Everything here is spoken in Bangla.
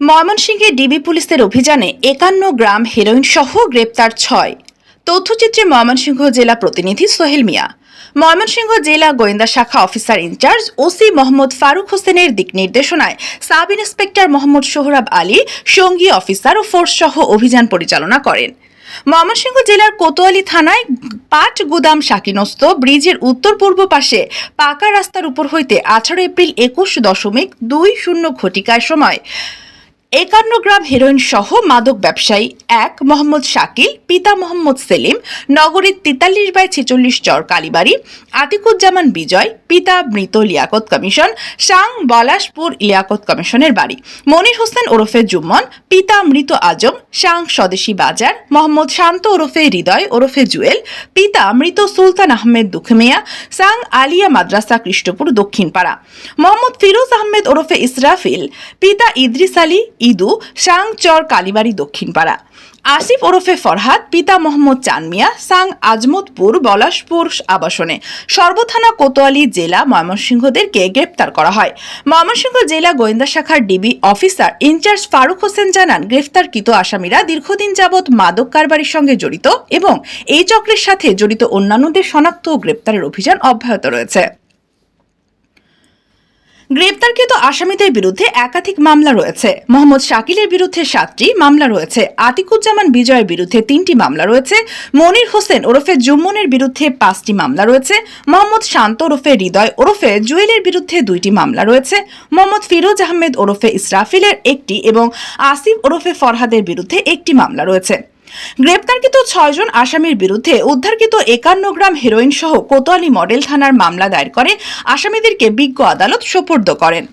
ময়মনসিংহে ডিবি পুলিশের অভিযানে একান্ন গ্রাম হেরোইন সহ গ্রেপ্তার ছয়। তথ্যচিত্রে ময়মনসিংহ জেলা প্রতিনিধি সোহেল মিয়া। ময়মনসিংহ জেলা গোয়েন্দা শাখা officer in charge OC Mohammad Faruk হোসেনের দিক নির্দেশনায় সাব ইন্সপেক্টর মোহাম্মদ সোহরাব আলী, সঙ্গী অফিসার ও ফোর্স সহ অভিযান পরিচালনা করেন। ময়মনসিংহ জেলার কোতোয়ালি থানায় পাট গুদাম শাকিনস্ত ব্রিজের উত্তর পূর্ব পাশে পাকা রাস্তার উপর হইতে আঠারো এপ্রিল একুশ দশমিক দুই শূন্য ঘটিকার সময় একান্ন গ্রাম হেরোইন সহ মাদক ব্যবসায়ী এক, মোহাম্মদ শাকিল, পিতা মোহাম্মদ সেলিম, নগরীর তেতাল্লিশ বাই ছেচল্লিশ চর কালীবাড়ি, আতিকুজ্জামান বিজয়, পিতা মৃত লিয়াকত কমিশন, সাং বলাশপুর লিয়াকত কমিশনের বাড়ি। মনির হোসেন ওরফে জুম্মন পিতা মৃত আজম, সাং স্বদেশী বাজার, মোহাম্মদ শান্ত ওরফে হৃদয় ওরফে জুয়েল, পিতা মৃত সুলতান আহমেদ দুখমিয়া, সাং আলিয়া মাদ্রাসা কৃষ্ণপুর দক্ষিণপাড়া। মোহাম্মদ ফিরোজ আহমেদ ওরফে ইসরাফিল, পিতা ইদ্রিস আলী ইদু সাং চর কালীবাড়ি দক্ষিণপাড়া। আসিফ ওরফে ফরহাদ, পিতা মোহাম্মদ চানমিয়া, সাং আজমতপুর বলাশপুর আবাসনে। সর্বথানা কোতোয়ালি জেলা ময়মনসিংহদেরকে গ্রেপ্তার করা হয়। ময়মনসিংহ জেলা গোয়েন্দা শাখার DB officer in charge Faruk Hossain জানান, গ্রেফতারকৃত আসামিরা দীর্ঘদিন যাবৎ মাদক কারবারির সঙ্গে জড়িত এবং এই চক্রের সাথে জড়িত অন্যান্যদের শনাক্ত ও গ্রেপ্তারের অভিযান অব্যাহত রয়েছে। গ্রেপ্তারকৃত আসামিদের বিরুদ্ধে একাধিক মামলা রয়েছে। মোহাম্মদ শাকিলের বিরুদ্ধে সাতটি মামলা রয়েছে। আতিকুজ্জামান বিজয়ের বিরুদ্ধে তিনটি মামলা রয়েছে। মনির হোসেন ওরফে জুম্মনের বিরুদ্ধে পাঁচটি মামলা রয়েছে। মোহাম্মদ শান্ত ওরফে হৃদয় ওরফে জুয়েলের বিরুদ্ধে দুইটি মামলা রয়েছে। মোহাম্মদ ফিরোজ আহমেদ ওরফে ইসরাফিলের একটি এবং আসিফ ওরফে ফরহাদের বিরুদ্ধে একটি মামলা রয়েছে। গ্রেপ্তারকৃত ছয়জন আসামির বিরুদ্ধে উদ্ধারকৃত একান্ন গ্রাম হেরোইন সহ কোতোয়ালি মডেল থানার মামলা দায়ের করে। আসামিদেরকে বিজ্ঞ আদালত সোপর্দ করেন।